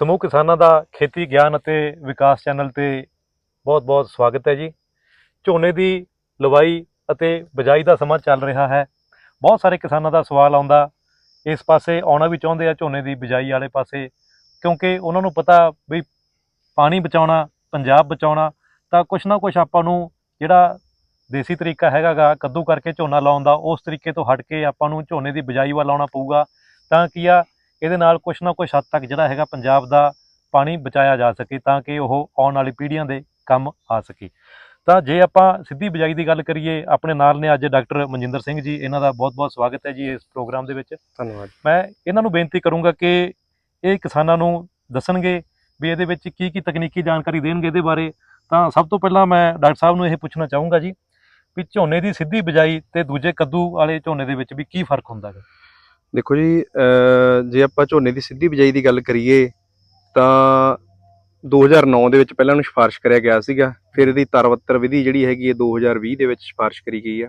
ਸਮੂਹ ਕਿਸਾਨਾਂ ਦਾ ਖੇਤੀ ਗਿਆਨ ਅਤੇ ਵਿਕਾਸ ਚੈਨਲ ਤੇ ਬਹੁਤ-ਬਹੁਤ ਸਵਾਗਤ ਹੈ ਜੀ। ਝੋਨੇ ਦੀ ਲਵਾਈ ਅਤੇ ਬਿਜਾਈ ਦਾ ਸਮਾਂ ਚੱਲ ਰਿਹਾ ਹੈ। ਬਹੁਤ ਸਾਰੇ ਕਿਸਾਨਾਂ ਦਾ ਸਵਾਲ ਆਉਂਦਾ, ਇਸ ਪਾਸੇ ਆਉਣਾ ਵੀ ਚਾਹੁੰਦੇ ਆ ਝੋਨੇ ਦੀ ਬਿਜਾਈ ਵਾਲੇ ਪਾਸੇ, ਕਿਉਂਕਿ ਉਹਨਾਂ ਨੂੰ ਪਤਾ ਵੀ ਪਾਣੀ ਬਚਾਉਣਾ, ਪੰਜਾਬ ਬਚਾਉਣਾ, ਤਾਂ ਕੁਛ ਨਾ ਕੁਛ ਆਪਾਂ ਨੂੰ ਜਿਹੜਾ ਦੇਸੀ ਤਰੀਕਾ ਹੈਗਾਗਾ, ਕੱਦੂ ਕਰਕੇ ਝੋਨਾ ਲਾਉਣ ਦਾ, ਉਸ ਤਰੀਕੇ ਤੋਂ ਹਟ ਕੇ ਆਪਾਂ ਨੂੰ ਝੋਨੇ ਦੀ ਬਿਜਾਈ ਵੱਲ ਆਉਣਾ ਪਊਗਾ। ਤਾਂ ਕੀ ਆ ਇਹਦੇ ਨਾਲ ਕੁਛ ਨਾ ਕੁਛ ਹੱਦ ਤੱਕ ਜਿਹੜਾ ਹੈਗਾ ਪੰਜਾਬ ਦਾ ਪਾਣੀ ਬਚਾਇਆ ਜਾ ਸਕੇ ਤਾਂ ਕਿ ਉਹ ਆਉਣ ਵਾਲੀ ਪੀੜ੍ਹੀਆਂ ਦੇ ਕੰਮ ਆ ਸਕੇ। ਤਾਂ ਜੇ ਆਪਾਂ ਸਿੱਧੀ ਬਿਜਾਈ ਦੀ ਗੱਲ ਕਰੀਏ ਆਪਣੇ ਨਾਲ ਨੇ ਅੱਜ ਡਾਕਟਰ ਮਨਜਿੰਦਰ ਸਿੰਘ ਜੀ ਇਹਨਾਂ ਦਾ ਬਹੁਤ-ਬਹੁਤ ਸਵਾਗਤ ਹੈ ਜੀ ਇਸ ਪ੍ਰੋਗਰਾਮ ਦੇ ਵਿੱਚ। ਧੰਨਵਾਦ। ਮੈਂ ਇਹਨਾਂ ਨੂੰ ਬੇਨਤੀ ਕਰੂੰਗਾ ਕਿ ਇਹ ਕਿਸਾਨਾਂ ਨੂੰ ਦੱਸਣਗੇ ਵੀ ਇਹਦੇ ਵਿੱਚ ਕੀ ਕੀ ਤਕਨੀਕੀ ਜਾਣਕਾਰੀ ਦੇਣਗੇ ਇਹਦੇ ਬਾਰੇ। ਤਾਂ ਸਭ ਤੋਂ ਪਹਿਲਾਂ ਮੈਂ ਡਾਕਟਰ ਸਾਹਿਬ ਨੂੰ ਇਹ ਪੁੱਛਣਾ ਚਾਹੂੰਗਾ ਜੀ ਵੀ ਝੋਨੇ ਦੀ ਸਿੱਧੀ ਬਿਜਾਈ ਤੇ ਦੂਜੇ ਕੱਦੂ ਵਾਲੇ ਝੋਨੇ ਦੇ ਵਿੱਚ ਵੀ ਕੀ ਫ਼ਰਕ ਹੁੰਦਾ ਹੈ? ਦੇਖੋ ਜੀ ਜੇ ਆਪਾਂ ਝੋਨੇ ਦੀ ਸਿੱਧੀ ਬਿਜਾਈ ਦੀ ਗੱਲ ਕਰੀਏ ਤਾਂ 2009 ਦੇ ਵਿੱਚ ਪਹਿਲਾਂ ਨੂੰ ਸਿਫਾਰਿਸ਼ ਕਰਿਆ ਗਿਆ ਸੀਗਾ ਫਿਰ ਇਹਦੀ ਤਰਵੱਤਰ ਵਿਧੀ ਜਿਹੜੀ ਹੈਗੀ ਹੈ 2020 ਦੇ ਵਿੱਚ ਸਿਫਾਰਿਸ਼ ਕਰੀ ਗਈ ਹੈ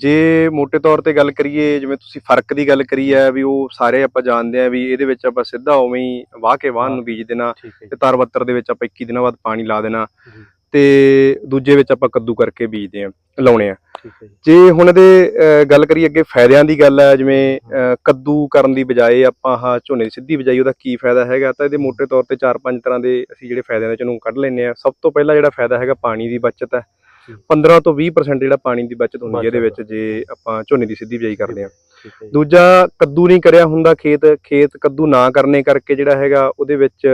ਜੇ ਮੋٹے ਤੌਰ ਤੇ ਗੱਲ ਕਰੀਏ ਜਿਵੇਂ ਤੁਸੀਂ ਫ਼ਰਕ ਦੀ ਗੱਲ ਕਰੀ ਹੈ ਵੀ ਉਹ ਸਾਰੇ ਆਪਾਂ ਜਾਣਦੇ ਆ ਵੀ ਇਹਦੇ ਵਿੱਚ ਆਪਾਂ ਸਿੱਧਾ ਉਵੇਂ ਹੀ ਵਾਹ ਕੇ ਵਾਹਨ ਨੂੰ ਬੀਜ ਦੇਣਾ ਤੇ ਤਰਵੱਤਰ ਦੇ ਵਿੱਚ ਆਪਾਂ 21 ਦਿਨਾਂ ਬਾਅਦ ਪਾਣੀ ਲਾ ਦੇਣਾ। ਤੇ ਦੂਜੇ ਵਿੱਚ ਆਪਾਂ ਕੱਦੂ ਕਰਕੇ ਬੀਜਦੇ ਆ ਲਾਉਣੇ ਆ ਜੀ। ਹੁਣ ਇਹਦੇ ਅਹ, ਗੱਲ ਕਰੀਏ ਅੱਗੇ ਫਾਇਦਿਆਂ ਦੀ ਗੱਲ ਹੈ ਜਿਵੇਂ ਕੱਦੂ ਕਰਨ ਦੀ ਬਜਾਏ ਆਪਾਂ ਆਹ ਝੋਨੇ ਦੀ ਸਿੱਧੀ ਬਜਾਈ ਉਹਦਾ ਕੀ ਫਾਇਦਾ ਹੈਗਾ? ਤਾਂ ਇਹਦੇ ਮੋٹے ਤੌਰ ਤੇ ਚਾਰ ਪੰਜ ਤਰ੍ਹਾਂ ਦੇ ਅਸੀਂ ਜਿਹੜੇ ਫਾਇਦਿਆਂ ਦੇ ਚੋਂ ਕੱਢ ਲੈਂਦੇ ਆ ਸਭ ਤੋਂ ਪਹਿਲਾ ਜਿਹੜਾ ਫਾਇਦਾ ਹੈਗਾ ਪਾਣੀ ਦੀ ਬਚਤ ਹੈ। ਜੀ। 15 ਤੋਂ 20% ਜਿਹੜਾ ਪਾਣੀ ਦੀ ਬਚਤ ਹੁੰਦੀ ਹੈ ਇਹਦੇ ਵਿੱਚ। ਜੇ ਆਪਾਂ ਝੋਨੇ ਦੀ ਸਿੱਧੀ ਬਜਾਈ ਕਰਦੇ ਆ ਦੂਜਾ ਕੱਦੂ ਨਹੀਂ ਕਰਿਆ ਹੁੰਦਾ ਖੇਤ ਖੇਤ ਕੱਦੂ ਨਾ ਕਰਨੇ ਕਰਕੇ ਜਿਹੜਾ ਹੈਗਾ ਉਹਦੇ ਵਿੱਚ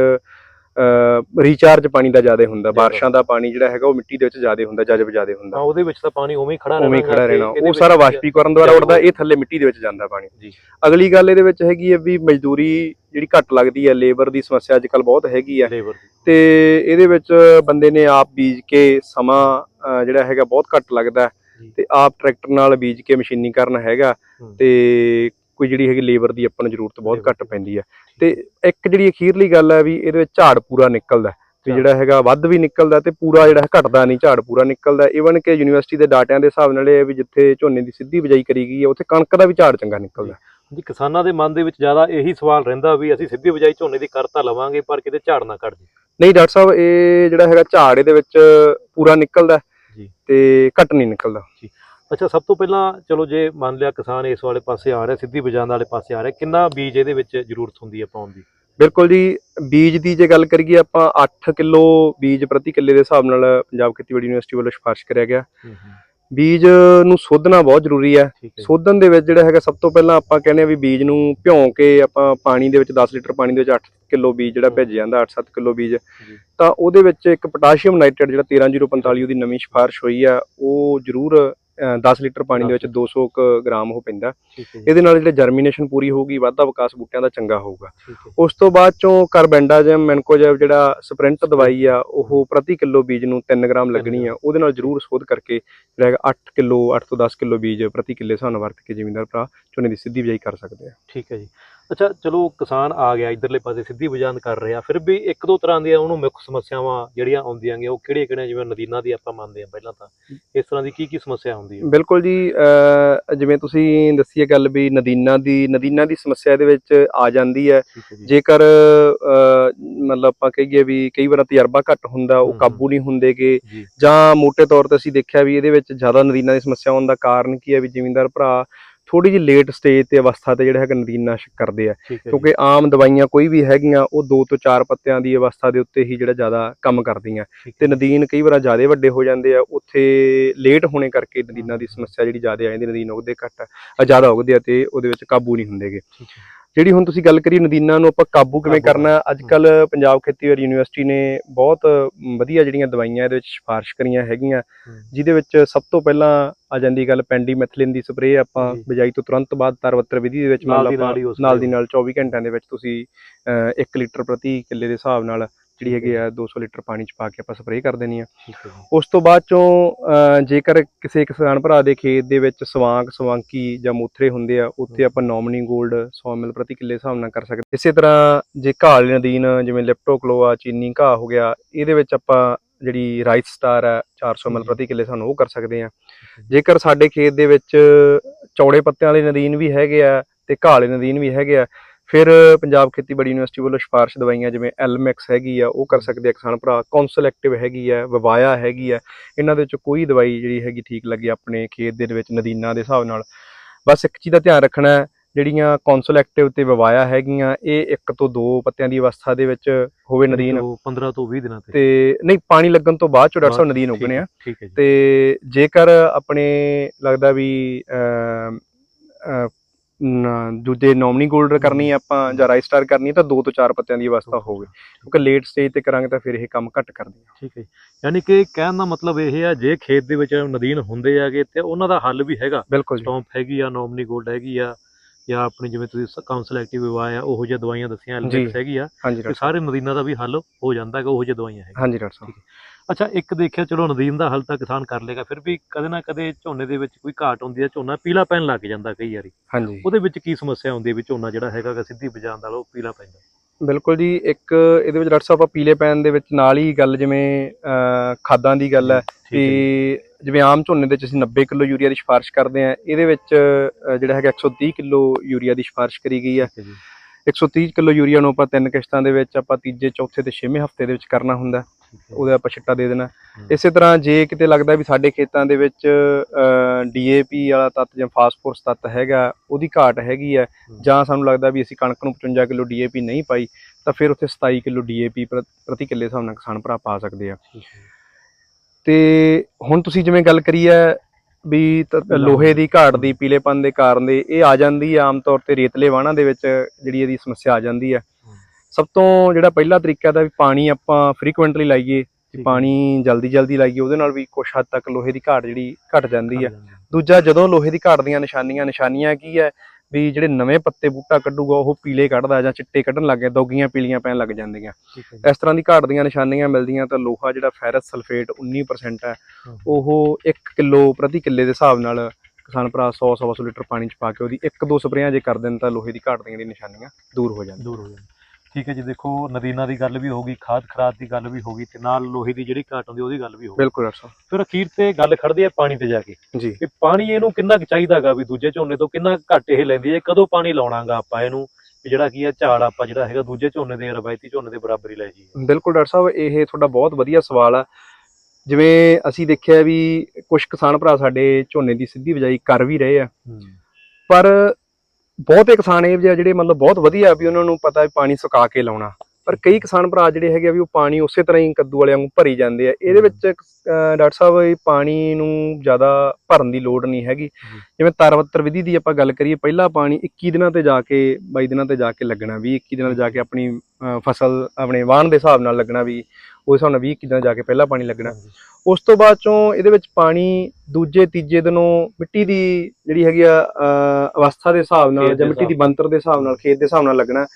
ਰੀਚਾਰਜ ਪਾਣੀ ਦਾ ਜ਼ਿਆਦਾ ਹੁੰਦਾ। ਬਾਰਿਸ਼ਾਂ ਦਾ ਪਾਣੀ ਜਿਹੜਾ ਹੈਗਾ ਉਹ ਮਿੱਟੀ ਦੇ ਵਿੱਚ ਜ਼ਿਆਦਾ ਹੁੰਦਾ ਜਜ਼ਬ ਜ਼ਿਆਦਾ ਹੁੰਦਾ ਹਾਂ ਉਹਦੇ ਵਿੱਚ ਤਾਂ ਪਾਣੀ ਉਵੇਂ ਹੀ ਖੜਾ ਰਹਿਣਾ ਉਵੇਂ ਹੀ ਖੜਾ ਰਹਿਣਾ ਉਹ ਸਾਰਾ ਵਾਸ਼ਪੀਕਰਨ ਦੁਆਰਾ ਉੱਡਦਾ ਇਹ ਥੱਲੇ ਮਿੱਟੀ ਦੇ ਵਿੱਚ ਜਾਂਦਾ ਪਾਣੀ ਜੀ। ਅਗਲੀ ਗੱਲ ਇਹਦੇ ਵਿੱਚ ਹੈਗੀ ਹੈ ਵੀ ਮਜ਼ਦੂਰੀ ਜਿਹੜੀ ਘੱਟ ਲੱਗਦੀ ਹੈ ਲੇਬਰ ਦੀ ਸਮੱਸਿਆ ਅੱਜ ਕੱਲ ਬਹੁਤ ਹੈਗੀ ਹੈ ਲੇਬਰ ਤੇ ਇਹਦੇ ਵਿੱਚ ਬੰਦੇ ਨੇ ਆਪ ਬੀਜ ਕੇ ਸਮਾਂ ਜਿਹੜਾ ਹੈਗਾ ਬਹੁਤ ਘੱਟ ਲੱਗਦਾ। ਤੇ ਆਪ ਟਰੈਕਟਰ ਨਾਲ ਬੀਜ ਕੇ ਮਸ਼ੀਨੀਕਰਨ ਹੈਗਾ। ਤੇ ਕੋਈ ਜਿਹੜੀ ਹੈਗੀ ਲੇਬਰ ਦੀ ਆਪਾਂ ਨੂੰ ਜ਼ਰੂਰਤ ਬਹੁਤ ਘੱਟ ਪੈਂਦੀ ਹੈ ਤੇ ਇੱਕ ਜਿਹੜੀ ਅਖੀਰਲੀ ਗੱਲ ਹੈ ਵੀ ਇਹਦੇ ਵਿੱਚ ਝਾੜ ਪੂਰਾ ਨਿਕਲਦਾ ਝਾੜ। ਜਿਹੜਾ ਹੈਗਾ ਵੱਧ ਵੀ ਨਿਕਲਦਾ ਤੇ ਪੂਰਾ ਜਿਹੜਾ ਘਟਦਾ ਨਹੀਂ ਝਾੜ ਪੂਰਾ ਨਿਕਲਦਾ। ਇਵਨ ਕਿ ਯੂਨੀਵਰਸਿਟੀ ਦੇ ਡਾਟਿਆਂ ਦੇ ਹਿਸਾਬ ਨਾਲ ਇਹ ਵੀ ਜਿੱਥੇ ਝੋਨੇ ਦੀ ਸਿੱਧੀ ਬਿਜਾਈ ਕਰੀ ਗਈ ਹੈ ਉੱਥੇ ਕਣਕ ਦਾ ਵੀ ਝਾੜ ਚੰਗਾ ਨਿਕਲਦਾ। ਜੀ ਕਿਸਾਨਾਂ ਦੇ ਮਨ ਦੇ ਵਿੱਚ ਜ਼ਿਆਦਾ ਇਹੀ ਸਵਾਲ ਰਹਿੰਦਾ ਵੀ ਅਸੀਂ ਸਿੱਧੀ ਬਿਜਾਈ ਝੋਨੇ ਦੀ ਕਰ ਤਾਂ ਲਵਾਂਗੇ ਪਰ ਕਿਤੇ ਝਾੜ ਨਾ ਕੱਢ ਜੇ। ਨਹੀਂ ਡਾਕਟਰ ਸਾਹਿਬ ਇਹ ਜਿਹੜਾ ਹੈਗਾ ਝਾੜ ਇਹਦੇ ਵਿੱਚ ਪੂਰਾ ਨਿਕਲਦਾ ਜੀ। ਤੇ ਘੱਟ ਨਹੀਂ ਨਿਕਲਦਾ। ਅੱਛਾ ਸਭ ਤੋਂ ਪਹਿਲਾਂ ਚਲੋ ਜੇ ਮੰਨ ਲਿਆ ਕਿਸਾਨ ਇਸ ਵਾਲੇ ਪਾਸੇ ਆ ਰਿਹਾ ਸਿੱਧੀ ਬਿਜਾਂ ਵਾਲੇ ਪਾਸੇ ਆ ਰਿਹਾ ਕਿੰਨਾ ਬੀਜ ਇਹਦੇ ਵਿੱਚ ਜ਼ਰੂਰਤ ਹੁੰਦੀ ਹੈ ਪਾਉਣ ਦੀ? ਬਿਲਕੁਲ ਜੀ ਬੀਜ ਦੀ ਜੇ ਗੱਲ ਕਰੀਏ ਆਪਾਂ 8 ਕਿਲੋ ਬੀਜ ਪ੍ਰਤੀ ਕਿੱਲੇ ਦੇ ਹਿਸਾਬ ਨਾਲ ਪੰਜਾਬ ਖੇਤੀਬਾੜੀ ਯੂਨੀਵਰਸਿਟੀ ਵੱਲੋਂ ਸਿਫਾਰਿਸ਼ ਕਰਿਆ ਗਿਆ। ਬੀਜ ਨੂੰ ਸੋਧਣਾ ਬਹੁਤ ਜ਼ਰੂਰੀ ਹੈ। ਸੋਧਣ ਦੇ ਵਿੱਚ ਜਿਹੜਾ ਹੈਗਾ ਸਭ ਤੋਂ ਪਹਿਲਾਂ ਆਪਾਂ ਕਹਿੰਦੇ ਆ ਵੀ ਬੀਜ ਨੂੰ ਭਿਉਂ ਕੇ ਆਪਾਂ ਪਾਣੀ ਦੇ ਵਿੱਚ 10 ਲੀਟਰ ਪਾਣੀ ਦੇ ਵਿੱਚ 8 ਕਿਲੋ ਬੀਜ ਜਿਹੜਾ ਭੇਜ ਜਾਂਦਾ 8-7 ਕਿਲੋ ਬੀਜ। ਤਾਂ ਉਹਦੇ ਵਿੱਚ ਇੱਕ ਪੋਟਾਸ਼ੀਅਮ ਨਾਈਟ੍ਰੇਟ ਜਿਹੜਾ 13045 ਉਹਦੀ ਨਵੀਂ ਸਿਫਾਰਿਸ਼ ਹੋਈ ਆ ਉਹ ਜ਼ਰੂਰ 10 ਲੀਟਰ ਪਾਣੀ ਦੇ ਵਿੱਚ 200 ਕੁ ਗ੍ਰਾਮ ਉਹ ਪੈਂਦਾ। ਇਹਦੇ ਨਾਲ ਜਿਹੜੇ ਜਰਮੀਨੇਸ਼ਨ ਪੂਰੀ ਹੋਊਗੀ ਵਾਧਾ ਵਿਕਾਸ ਬੂਟਿਆਂ ਦਾ ਚੰਗਾ ਹੋਊਗਾ। ਉਸ ਤੋਂ ਬਾਅਦ ਚੋਂ ਕਾਰਬੈਂਡਾਜਮ ਮੈਨਕੋਜੈਬ ਜਿਹੜਾ ਸਪ੍ਰਿੰਟ ਦਵਾਈ ਆ ਉਹ ਪ੍ਰਤੀ ਕਿਲੋ ਬੀਜ ਨੂੰ 3 ਗ੍ਰਾਮ ਲੱਗਣੀ ਆ। ਉਹਦੇ ਨਾਲ ਜ਼ਰੂਰ ਸੋਧ ਕਰਕੇ ਜਿਹੜਾ ਹੈਗਾ 8 ਕਿਲੋ 8 ਤੋਂ 10 ਕਿਲੋ ਬੀਜ ਪ੍ਰਤੀ ਕਿੱਲੇ ਸਾਨੂੰ ਵਰਤ ਕੇ ਜ਼ਿਮੀਂਦਾਰ ਭਰਾ ਝੋਨੇ ਦੀ ਸਿੱਧੀ ਬਿਜਾਈ ਕਰ ਸਕਦੇ ਆ। ਠੀਕ ਹੈ ਜੀ। ਅੱਛਾ ਚਲੋ ਕਿਸਾਨ ਆ ਗਿਆ ਇਧਰਲੇ ਪਾਸੇ ਸਿੱਧੀ ਬਿਜਾਂ ਕਰ ਰਿਹਾ ਫਿਰ ਵੀ ਇੱਕ ਦੋ ਤਰ੍ਹਾਂ ਦੀਆਂ ਉਹਨੂੰ ਮੁੱਖ ਸਮੱਸਿਆਵਾਂ ਜਿਹੜੀਆਂ ਆਉਂਦੀਆਂ ਗੀਆਂ ਉਹ ਕਿਹੜੀਆਂ ਕਿਹੜੀਆਂ ਜਿਵੇਂ ਨਦੀਨਾਂ ਦੀ ਆਪਾਂ ਮੰਨਦੇ ਆ ਪਹਿਲਾਂ ਤਾਂ। ਇਸ ਤਰ੍ਹਾਂ ਦੀ ਕੀ ਕੀ ਸਮੱਸਿਆ ਹੁੰਦੀ ਹੈ? ਬਿਲਕੁਲ ਜੀ ਜਿਵੇਂ ਤੁਸੀਂ ਦੱਸੀ ਹੈ ਗੱਲ ਵੀ ਨਦੀਨਾਂ ਦੀ ਨਦੀਨਾਂ ਦੀ ਸਮੱਸਿਆ ਇਹਦੇ ਵਿੱਚ ਆ ਜਾਂਦੀ ਹੈ। ਜੇਕਰ ਮਤਲਬ ਆਪਾਂ ਕਹੀਏ ਵੀ ਕਈ ਵਾਰ ਤਜਰਬਾ ਘੱਟ ਹੁੰਦਾ ਉਹ ਕਾਬੂ ਨਹੀਂ ਹੁੰਦੇਗੇ ਜਾਂ ਮੋٹے ਤੌਰ ਤੇ ਅਸੀਂ ਦੇਖਿਆ ਵੀ ਇਹਦੇ ਵਿੱਚ ਜ਼ਿਆਦਾ ਨਦੀਨਾਂ ਦੀ ਸਮੱਸਿਆ ਹੋਣ ਦਾ ਕਾਰਨ ਕੀ ਹੈ ਵੀ ਜ਼ਿਮੀਂਦਾਰ ਭਰਾ ਥੋੜੀ ਜਿਹੀ ਲੇਟ ਸਟੇਜ ਤੇ ਅਵਸਥਾ ਤੇ ਜਿਹੜਾ ਹੈਗਾ ਨਦੀਨਾਸ਼ਕ ਕਰਦੇ ਆ। ਕਿਉਂਕਿ ਆਮ ਦਵਾਈਆਂ ਕੋਈ ਵੀ ਹੈਗੀਆਂ ਉਹ ਦੋ ਤੋਂ ਚਾਰ ਪੱਤਿਆਂ ਦੀ ਅਵਸਥਾ ਦੇ ਉੱਤੇ ਹੀ ਜਿਹੜਾ ਜ਼ਿਆਦਾ ਕੰਮ ਕਰਦੀਆਂ। ਤੇ ਨਦੀਨ ਕਈ ਵਾਰ ਜ਼ਿਆਦਾ ਵੱਡੇ ਹੋ ਜਾਂਦੇ ਆ ਉੱਥੇ ਲੇਟ ਹੋਣੇ ਕਰਕੇ ਨਦੀਨਾਂ ਦੀ ਸਮੱਸਿਆ ਜਿਹੜੀ ਜ਼ਿਆਦਾ ਆ ਜਾਂਦੀ ਨਦੀਨ ਉਗਦੇ ਘੱਟ ਆ ਜ਼ਿਆਦਾ ਉਗਦੇ ਆ ਤੇ ਉਹਦੇ ਵਿੱਚ ਕਾਬੂ ਨਹੀਂ ਹੁੰਦੇਗੇ ਜਿਹੜੀ ਹੁਣ ਤੁਸੀਂ ਗੱਲ ਕਰੀ ਨਦੀਨਾਂ ਨੂੰ ਆਪਾਂ ਕਾਬੂ ਕਿਵੇਂ ਕਰਨਾ ਅੱਜ ਕੱਲ ਪੰਜਾਬ ਖੇਤੀਬਾੜੀ ਯੂਨੀਵਰਸਿਟੀ ਨੇ ਬਹੁਤ ਵਧੀਆ ਜਿਹੜੀਆਂ ਦਵਾਈਆਂ ਇਹਦੇ ਵਿੱਚ ਸਿਫਾਰਿਸ਼ ਕਰੀਆਂ ਹੈਗੀਆਂ ਜਿਹਦੇ ਵਿੱਚ ਸਭ ਤੋਂ ਪਹਿਲਾਂ ਆ ਜਾਂਦੀ ਗੱਲ ਪੈਂਡੀਮੈਥਲਿਨ ਦੀ ਸਪਰੇਅ ਆਪਾਂ। ਬਿਜਾਈ ਤੋਂ ਤੁਰੰਤ ਬਾਅਦ ਤਰਵੱਤਰ ਵਿਧੀ ਦੇ ਵਿੱਚ ਨਾਲ ਦੀ ਨਾਲ 24 ਘੰਟਿਆਂ ਦੇ ਵਿੱਚ ਤੁਸੀਂ 1 ਲੀਟਰ ਪ੍ਰਤੀ ਕਿੱਲੇ ਦੇ ਹਿਸਾਬ ਨਾਲ ਜਿਹੜੀ ਹੈਗੀ ਆ 200 ਲੀਟਰ ਪਾਣੀ ਚ ਪਾ ਕੇ ਆਪਾਂ ਸਪਰੇਅ ਕਰ ਦੇਣੀ ਆ ਉਸ ਤੋਂ ਬਾਅਦ ਚੋਂ ਜੇਕਰ ਕਿਸੇ ਕਿਸਾਨ ਭਰਾ ਦੇ ਖੇਤ ਦੇ ਵਿੱਚ ਸਵਾਂਕ ਸਵਾਂਕੀ ਜਾਂ ਮੂਥਰੇ ਹੁੰਦੇ ਆ ਉੱਥੇ। ਆਪਾਂ ਨੋਮਨੀ 골ਡ 100 ml ਪ੍ਰਤੀ ਕਿੱਲੇ ਹਿਸਾਬ ਨਾਲ ਕਰ ਸਕਦੇ ਇਸੇ ਤਰ੍ਹਾਂ ਜੇ ਘਾਹ ਨਦੀਨ ਜਿਵੇਂ ਲਿਪਟੋਕਲੋਆ ਚੀਨੀ ਘਾਹ ਹੋ ਗਿਆ ਇਹਦੇ ਵਿੱਚ ਆਪਾਂ ਜਿਹੜੀ ਰਾਈਸ ਸਟਾਰ ਹੈ 400 ml ਜੀ। ਪ੍ਰਤੀ ਕਿੱਲੇ ਸਾਨੂੰ ਉਹ ਕਰ ਸਕਦੇ ਆ ਜੇਕਰ ਸਾਡੇ ਖੇਤ ਦੇ ਵਿੱਚ ਚੌੜੇ ਪੱਤਿਆਂ ਵਾਲੇ ਨਦੀਨ ਵੀ ਹੈਗੇ ਆ ਤੇ ਘਾਹ ਵਾਲੇ ਨਦੀਨ ਵੀ ਹੈਗੇ ਆ ਫਿਰ ਪੰਜਾਬ ਖੇਤੀਬਾੜੀ ਯੂਨੀਵਰਸਿਟੀ ਵੱਲੋਂ ਸਿਫਾਰਿਸ਼ ਦਵਾਈਆਂ ਜਿਵੇਂ ਐਲਮੈਕਸ ਹੈਗੀ ਆ ਉਹ ਕਰ ਸਕਦੇ ਆ ਕਿਸਾਨ ਭਰਾ। ਕੌਂਸਲ ਐਕਟਿਵ ਹੈਗੀ ਆ ਵਵਾਇਆ ਹੈਗੀ ਆ। ਇਹਨਾਂ ਦੇ ਵਿੱਚ ਕੋਈ ਦਵਾਈ ਜਿਹੜੀ ਹੈਗੀ ਠੀਕ ਲੱਗੀ ਆਪਣੇ ਖੇਤ ਦੇ ਵਿੱਚ ਨਦੀਨਾਂ ਦੇ ਹਿਸਾਬ ਨਾਲ। ਬਸ ਇੱਕ ਚੀਜ਼ ਦਾ ਧਿਆਨ ਰੱਖਣਾ ਹੈ, ਜਿਹੜੀਆਂ ਕੌਂਸਲ ਐਕਟਿਵ ਤੇ ਵਵਾਇਆ ਹੈਗੀਆਂ ਇਹ ਇੱਕ ਤੋਂ ਦੋ ਪੱਤਿਆਂ ਦੀ ਅਵਸਥਾ ਦੇ ਵਿੱਚ ਹੋਵੇ ਨਦੀਨ। ਤੋਂ 15 ਤੋਂ 20 ਦਿਨਾਂ ਤੇ। ਤੇ ਨਹੀਂ ਪਾਣੀ ਲੱਗਣ ਤੋਂ ਬਾਅਦ ਚ ਡਾਕਟਰ ਸਾਹਿਬ ਨਦੀਨ ਠੀਕ ਉਗਣੇ ਆ। ਤੇ ਜੇਕਰ ਆਪਣੇ ਲੱਗਦਾ ਵੀ ਦੂਜੇ ਨੋਮਨੀ ਗੋਲਡਰ ਕਰਨੀ ਹੈ ਆਪਾਂ ਜਾਂ ਰਾਈਸ ਸਟਾਰ ਕਰਨੀ ਤਾਂ ਦੋ ਤੋਂ ਚਾਰ ਪੱਤਿਆਂ ਦੀ ਅਵਸਥਾ ਹੋਵੇ। ਕਿਉਂਕਿ ਲੇਟ ਸਟੇਜ ਤੇ ਕਰਾਂਗੇ ਤਾਂ ਫਿਰ ਇਹ ਕੰਮ ਘੱਟ ਕਰਦੇ ਆ। ਠੀਕ ਹੈ। ਯਾਨੀ ਕਿ ਕਹਿਣ ਦਾ ਮਤਲਬ ਇਹ ਆ ਜੇ ਖੇਤ ਦੇ ਵਿੱਚ ਨਦੀਨ ਹੁੰਦੇ ਆਗੇ ਤੇ ਉਹਨਾਂ ਦਾ ਹੱਲ ਵੀ ਹੈਗਾ। ਸਟੌਂਪ ਹੈਗੀ ਆ ਨੋਮਨੀ ਗੋਲਡ ਹੈਗੀ ਆ ਜਾਂ ਆਪਣੀ ਜਿਵੇਂ ਤੁਸੀਂ ਕਾਉਂਸਲ ਐਕਟਿਵ ਆ ਉਹੋ ਜਿਹੀਆਂ ਦਵਾਈਆਂ ਦੱਸੀਆਂ ਹੈਗੀ ਆ ਸਾਰੇ ਨਦੀਨਾਂ ਦਾ ਵੀ ਹੱਲ ਹੋ ਜਾਂਦਾ ਹੈਗਾ ਉਹੋ ਜਿਹੀ ਦਵਾਈਆਂ ਹੈਗੀਆਂ। ਹਾਂਜੀ ਡਾਕਟਰ ਸਾਹਿਬ। ਅੱਛਾ ਇੱਕ ਦੇਖਿਆ ਚਲੋ ਨਦੀਨ ਦਾ ਹੱਲ ਤਾਂ ਕਿਸਾਨ ਕਰ ਲੇਗਾ ਫਿਰ ਵੀ ਕਦੇ ਨਾ ਕਦੇ ਝੋਨੇ ਦੇ ਵਿੱਚ ਕੋਈ ਘਾਟ ਹੁੰਦੀ ਹੈ ਝੋਨਾ ਪੀਲਾ ਪੈਣ ਲੱਗ ਜਾਂਦਾ ਕਈ ਵਾਰੀ। ਹਾਂਜੀ। ਉਹਦੇ ਵਿੱਚ ਕੀ ਸਮੱਸਿਆ ਹੁੰਦੀ ਹੈ ਵੀ ਝੋਨਾ ਜਿਹੜਾ ਹੈਗਾ ਸਿੱਧੀ ਬਜਾਨ ਦਾ ਉਹ ਪੀਲਾ ਪੈਂਦਾ? ਬਿਲਕੁਲ ਜੀ ਇੱਕ ਇਹਦੇ ਵਿੱਚ ਡਾਕਟਰ ਸਾਹਿਬ ਆਪਾਂ ਪੀਲੇ ਪੈਨ ਦੇ ਵਿੱਚ ਨਾਲ ਹੀ ਗੱਲ ਜਿਵੇਂ ਖਾਦਾਂ ਦੀ ਗੱਲ ਹੈ। ਕਿ ਜਿਵੇਂ ਆਮ ਝੋਨੇ ਦੇ ਵਿੱਚ ਅਸੀਂ 90 ਕਿਲੋ ਯੂਰੀਆ ਦੀ ਸਿਫਾਰਿਸ਼ ਕਰਦੇ ਆ ਇਹਦੇ ਵਿੱਚ ਜਿਹੜਾ ਹੈਗਾ 130 ਕਿਲੋ ਯੂਰੀਆ ਦੀ ਸਿਫਾਰਿਸ਼ ਕਰੀ ਗਈ ਹੈ। ਠੀਕ ਹੈ ਜੀ। 130 ਕਿਲੋ ਯੂਰੀਆ ਨੂੰ ਆਪਾਂ ਤਿੰਨ ਕਿਸ਼ਤਾਂ ਦੇ ਵਿੱਚ ਆਪਾਂ ਤੀਜੇ ਚੌਥੇ ਤੇ ਛੇਵੇਂ ਹਫ਼ਤੇ ਦੇ ਵਿੱਚ ਕਰਨਾ ਹੁੰਦਾ। ਉਹਦਾ ਆਪਾਂ ਛਿੱਟਾ ਦੇ ਦੇਣਾ। ਇਸੇ ਤਰ੍ਹਾਂ ਜੇ ਕਿਤੇ ਲੱਗਦਾ ਵੀ ਸਾਡੇ ਖੇਤਾਂ ਦੇ ਵਿੱਚ ਡੀਏਪੀ ਵਾਲਾ ਤੱਤ ਜਾਂ ਫਾਸਫੋਰਸ ਤੱਤ ਹੈਗਾ ਉਹਦੀ ਘਾਟ ਹੈਗੀ ਹੈ। ਜਾਂ ਸਾਨੂੰ ਲੱਗਦਾ ਵੀ ਅਸੀਂ ਕਣਕ ਨੂੰ 55 ਕਿਲੋ ਡੀਏਪੀ ਨਹੀਂ ਪਾਈ ਤਾਂ ਫਿਰ ਉੱਥੇ 27 ਕਿਲੋ ਡੀਏਪੀ ਪ੍ਰਤੀ ਕਿੱਲੇ ਹਿਸਾਬ ਨਾਲ ਕਿਸਾਨ ਭਰਾ ਪਾ ਸਕਦੇ ਆ ਤੇ ਹੁਣ ਤੁਸੀਂ ਜਿਵੇਂ ਗੱਲ ਕਰੀ ਹੈ ਵੀ ਲੋਹੇ ਦੀ ਘਾਟ ਦੀ ਪੀਲੇਪਨ ਦੇ ਕਾਰਨ ਦੇ ਇਹ ਆ ਜਾਂਦੀ ਹੈ ਆਮ ਤੌਰ ਤੇ ਰੇਤਲੇ ਵਾਹਣਾਂ ਦੇ ਵਿੱਚ ਜਿਹੜੀ ਇਹਦੀ ਸਮੱਸਿਆ ਆ ਜਾਂਦੀ ਹੈ ਹਮ। ਸਭ ਤੋਂ ਜਿਹੜਾ ਪਹਿਲਾ ਤਰੀਕਾ ਦਾ ਵੀ ਪਾਣੀ ਆਪਾਂ ਫ੍ਰੀਕੁਐਂਟਲੀ ਲਾਈਏ ਹੈ। ਪਾਣੀ ਜਲਦੀ ਜਲਦੀ ਲਾਈਏ ਉਹਦੇ ਨਾਲ ਵੀ ਕੁਛ ਹੱਦ ਤੱਕ ਲੋਹੇ ਦੀ ਘਾਟ ਜਿਹੜੀ ਘਟ ਜਾਂਦੀ ਹੈ ਜਾਂਦਾ। ਦੂਜਾ ਜਦੋਂ ਲੋਹੇ ਦੀ ਘਾਟ ਦੀਆਂ ਨਿਸ਼ਾਨੀਆਂ ਨਿਸ਼ਾਨੀਆਂ ਕੀ ਹੈ ਵੀ ਜਿਹੜੇ ਨਵੇਂ ਪੱਤੇ ਬੂਟਾ ਕੱਢੂਗਾ ਉਹ ਪੀਲੇ ਕੱਢਦਾ ਜਾਂ ਚਿੱਟੇ ਕੱਢਣ ਲੱਗ ਗਿਆ ਦੋਗੀਆਂ ਪੀਲੀਆਂ ਪੈਣ ਲੱਗ ਜਾਂਦੀਆਂ। ਇਸ ਤਰ੍ਹਾਂ ਦੀ ਘਾਟ ਦੀਆਂ ਨਿਸ਼ਾਨੀਆਂ ਮਿਲਦੀਆਂ ਤਾਂ ਲੋਹਾ ਜਿਹੜਾ ਫੈਰਸ ਸਲਫੇਟ 19% ਹੈ। ਉਹ 1 ਕਿਲੋ ਪ੍ਰਤੀ ਕਿੱਲੇ ਦੇ ਹਿਸਾਬ ਨਾਲ ਕਿਸਾਨ ਭਰਾ 100 100 ਲੀਟਰ ਪਾਣੀ ਚ ਪਾ ਕੇ ਉਹਦੀ ਇੱਕ ਦੋ ਸਪਰੇਆਂ ਜੇ ਕਰ ਦੇਣ ਤਾਂ ਲੋਹੇ ਦੀ ਘਾਟ ਦੀਆਂ ਨਿਸ਼ਾਨੀਆਂ ਦੂਰ ਹੋ ਜਾਂਦੀਆਂ ਦੂਰ ਹੋ ਜਾਂਦਾ ਠੀਕ ਹੈ ਜੀ ਦੇਖੋ ਨਦੀਨਾਂ ਦੀ ਗੱਲ ਵੀ ਹੋਗੀ ਖਾਦ ਖਰਾਦ ਦੀ ਗੱਲ ਵੀ ਹੋਗੀ ਤੇ ਨਾਲ ਲੋਹੇ ਦੀ ਜਿਹੜੀ ਘਾਟ ਹੁੰਦੀ ਉਹਦੀ ਗੱਲ ਵੀ ਹੋਗੀ ਬਿਲਕੁਲ ਡਾਕਟਰ ਸਾਹਿਬ। ਫਿਰ ਅਖੀਰ ਤੇ ਗੱਲ ਖੜਦੀ ਹੈ ਪਾਣੀ ਤੇ ਜਾ ਕੇ। ਜੀ। ਕਿ ਪਾਣੀ ਇਹਨੂੰ ਕਿੰਨਾ ਕੁ ਚਾਹੀਦਾਗਾ ਵੀ ਦੂਜੇ ਝੋਨੇ ਤੋਂ ਕਿੰਨਾ ਘੱਟ ਇਹ ਲੈਂਦੀ ਹੈ ਕਦੋਂ ਪਾਣੀ ਲਾਉਣਾਗਾ ਆਪਾਂ ਇਹਨੂੰ? ਵੀ ਜਿਹੜਾ ਕੀ ਹੈ ਝਾੜ ਆਪਾਂ ਜਿਹੜਾ ਹੈਗਾ ਦੂਜੇ ਝੋਨੇ ਦੇ ਰਵਾਇਤੀ ਝੋਨੇ ਦੇ ਬਰਾਬਰ ਹੀ ਲੈ ਜਾਈਏ। ਬਿਲਕੁਲ ਡਾਕਟਰ ਸਾਹਿਬ ਇਹ ਤੁਹਾਡਾ ਬਹੁਤ ਵਧੀਆ ਸਵਾਲ ਆ। ਜਿਵੇਂ ਅਸੀਂ ਦੇਖਿਆ ਵੀ ਕੁਝ ਕਿਸਾਨ ਭਰਾ ਸਾਡੇ ਝੋਨੇ ਦੀ ਸਿੱਧੀ ਬਿਜਾਈ ਕਰ ਵੀ ਰਹੇ ਆ। ਪਰ ਬਹੁਤੇ ਕਿਸਾਨ ਇਹ ਜਿਹੜੇ ਮਤਲਬ ਬਹੁਤ ਵਧੀਆ ਵੀ ਉਹਨਾਂ ਨੂੰ ਪਤਾ ਵੀ ਪਾਣੀ ਸੁਕਾ ਕੇ ਲਾਉਣਾ। ਪਰ ਕਈ ਕਿਸਾਨ ਭਰਾ ਜਿਹੜੇ ਹੈਗੇ ਆ ਵੀ ਉਹ ਪਾਣੀ ਉਸੇ ਤਰ੍ਹਾਂ ਹੀ ਕੱਦੂ ਵਾਲਿਆਂ ਵਾਂਗੂ ਭਰੀ ਜਾਂਦੇ ਆ। ਇਹਦੇ ਵਿੱਚ ਡਾਕਟਰ ਸਾਹਿਬ ਇਹ ਪਾਣੀ ਨੂੰ ਜ਼ਿਆਦਾ ਭਰਨ ਦੀ ਲੋੜ ਨਹੀਂ ਹੈਗੀ। ਜਿਵੇਂ ਤਰਵੱਤਰ ਵਿਧੀ ਦੀ ਆਪਾਂ ਗੱਲ ਕਰੀਏ ਪਹਿਲਾ ਪਾਣੀ 21 ਦਿਨਾਂ ਤੇ ਜਾ ਕੇ 22 ਦਿਨਾਂ ਤੇ ਜਾ ਕੇ ਲੱਗਣਾ 20 21 ਦਿਨਾਂ ਤੇ ਜਾ ਕੇ ਆਪਣੀ ਫਸਲ ਆਪਣੇ ਵਾਹਣ ਦੇ ਹਿਸਾਬ ਨਾਲ ਲੱਗਣਾ ਵੀ ਉਸ ਹਿਸਾਬ ਨਾਲ 20 21 ਦਿਨਾਂ ਜਾ ਕੇ ਪਹਿਲਾ ਪਾਣੀ ਲੱਗਣਾ। ਉਸ ਤੋਂ ਬਾਅਦ ਚੋਂ ਇਹਦੇ ਵਿੱਚ ਪਾਣੀ ਦੂਜੇ ਤੀਜੇ ਦਿਨੋਂ ਮਿੱਟੀ ਦੀ ਜਿਹੜੀ ਹੈਗੀ ਆ ਅਵਸਥਾ ਦੇ ਹਿਸਾਬ ਨਾਲ ਜਾਂ ਮਿੱਟੀ ਦੀ ਬੰਤਰ ਦੇ ਹਿਸਾਬ ਨਾਲ ਖੇਤ ਦੇ ਹਿਸਾਬ ਨਾਲ ਲੱਗਣਾ।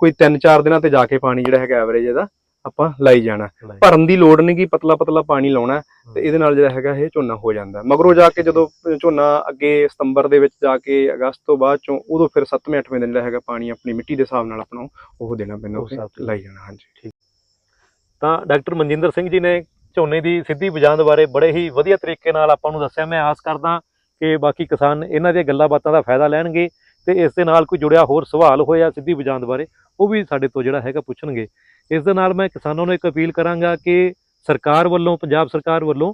ਕੋਈ 3-4 ਦਿਨਾਂ ਤੇ ਜਾ ਕੇ ਪਾਣੀ ਜਿਹੜਾ ਹੈਗਾ ਐਵਰੇਜ ਇਹਦਾ ਆਪਾਂ ਲਾਈ ਜਾਣਾ। ਭਰਨ ਦੀ ਲੋੜ ਨਹੀਂ ਕਿ ਪਤਲਾ ਪਤਲਾ ਪਾਣੀ ਲਾਉਣਾ ਤੇ ਇਹਦੇ ਨਾਲ ਜਿਹੜਾ ਹੈਗਾ ਇਹ ਝੋਨਾ ਹੋ ਜਾਂਦਾ। ਮਗਰੋਂ ਜਾ ਕੇ ਜਦੋਂ ਝੋਨਾ ਅੱਗੇ ਸਤੰਬਰ ਦੇ ਵਿੱਚ ਜਾ ਕੇ ਅਗਸਤ ਤੋਂ ਬਾਅਦ ਚੋਂ ਉਦੋਂ ਫਿਰ 7ਵੇਂ 8ਵੇਂ ਦਿਨ ਜਿਹੜਾ ਹੈਗਾ ਪਾਣੀ ਆਪਣੀ ਮਿੱਟੀ ਦੇ ਹਿਸਾਬ ਨਾਲ ਆਪਣਾ ਉਹ ਦੇਣਾ ਪੈਂਦਾ। ਲਾਈ ਜਾਣਾ ਹਾਂਜੀ। ਤਾਂ ਡਾਕਟਰ ਮਨਜਿੰਦਰ ਸਿੰਘ ਜੀ ਨੇ ਝੋਨੇ ਦੀ ਸਿੱਧੀ ਬਜਾਂਦ ਬਾਰੇ ਬੜੇ ਹੀ ਵਧੀਆ ਤਰੀਕੇ ਨਾਲ ਆਪਾਂ ਨੂੰ ਦੱਸਿਆ। ਮੈਂ ਆਸ ਕਰਦਾ ਕਿ ਬਾਕੀ ਕਿਸਾਨ ਇਹਨਾਂ ਦੀਆਂ ਗੱਲਾਂ ਬਾਤਾਂ ਦਾ ਫਾਇਦਾ ਲੈਣਗੇ ਤੇ ਇਸ ਦੇ ਨਾਲ ਕੋਈ ਜੁੜਿਆ ਹੋਰ ਸਵਾਲ ਹੋਇਆ ਸਿੱਧੀ ਬਜਾਂਦ ਬਾਰੇ, ਉਹ ਵੀ ਸਾਡੇ ਤੋਂ ਜਿਹੜਾ ਹੈਗਾ ਪੁੱਛਣਗੇ। ਇਸ ਦੇ ਨਾਲ ਮੈਂ ਕਿਸਾਨਾਂ ਨੂੰ ਇੱਕ ਅਪੀਲ ਕਰਾਂਗਾ ਕਿ ਸਰਕਾਰ ਵੱਲੋਂ, ਪੰਜਾਬ ਸਰਕਾਰ ਵੱਲੋਂ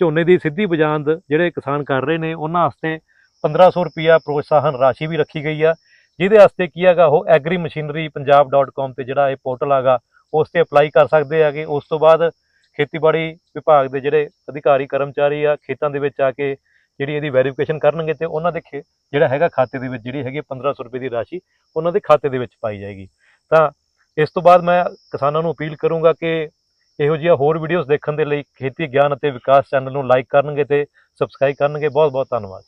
ਝੋਨੇ ਦੀ ਸਿੱਧੀ ਬਜਾਂਦ ਜਿਹੜੇ ਕਿਸਾਨ ਕਰ ਰਹੇ ਨੇ, ਉਹਨਾਂ ਵਾਸਤੇ 1500 ਰੁਪਿਆ ਪ੍ਰੋਤਸਾਹਨ ਰਾਸ਼ੀ ਵੀ ਰੱਖੀ ਗਈ ਆ। ਜਿਹਦੇ ਵਾਸਤੇ ਕੀ ਹੈਗਾ, ਉਹ ਐਗਰੀ ਮਸ਼ੀਨਰੀ ਪੰਜਾਬ.com ਤੇ ਜਿਹੜਾ ਇਹ ਪੋਰਟਲ ਹੈਗਾ ਉਸ ਤੇ ਅਪਲਾਈ ਕਰ ਸਕਦੇ ਹੈਗੇ। ਉਸ ਤੋਂ ਬਾਅਦ ਖੇਤੀਬਾੜੀ ਵਿਭਾਗ ਦੇ ਜਿਹੜੇ ਅਧਿਕਾਰੀ, ਕਰਮਚਾਰੀ ਆ, ਖੇਤਾਂ ਦੇ ਵਿੱਚ ਆ ਕੇ ਜਿਹੜੀ ਇਹਦੀ ਵੈਰੀਫਿਕੇਸ਼ਨ ਕਰਨਗੇ ਤੇ ਉਹਨਾਂ ਦੇ ਖੇ- ਜਿਹੜਾ ਹੈਗਾ ਖਾਤੇ ਦੇ ਵਿੱਚ ਜਿਹੜੀ ਹੈਗੀ 1500 ਰੁਪਏ ਦੀ ਰਾਸ਼ੀ, ਉਹਨਾਂ ਦੇ ਖਾਤੇ ਦੇ ਵਿੱਚ ਪਾਈ ਜਾਏਗੀ। ਤਾਂ ਇਸ ਤੋਂ ਬਾਅਦ ਮੈਂ ਕਿਸਾਨਾਂ ਨੂੰ ਅਪੀਲ ਕਰੂੰਗਾ ਕਿ ਇਹੋ ਜਿਹੀਆਂ ਹੋਰ ਵੀਡੀਓਜ਼ ਦੇਖਣ ਦੇ ਲਈ ਖੇਤੀ ਗਿਆਨ ਅਤੇ ਵਿਕਾਸ ਚੈਨਲ ਨੂੰ ਲਾਈਕ ਕਰਨਗੇ ਤੇ ਸਬਸਕ੍ਰਾਈਬ ਕਰਨਗੇ। ਬਹੁਤ ਬਹੁਤ ਧੰਨਵਾਦ।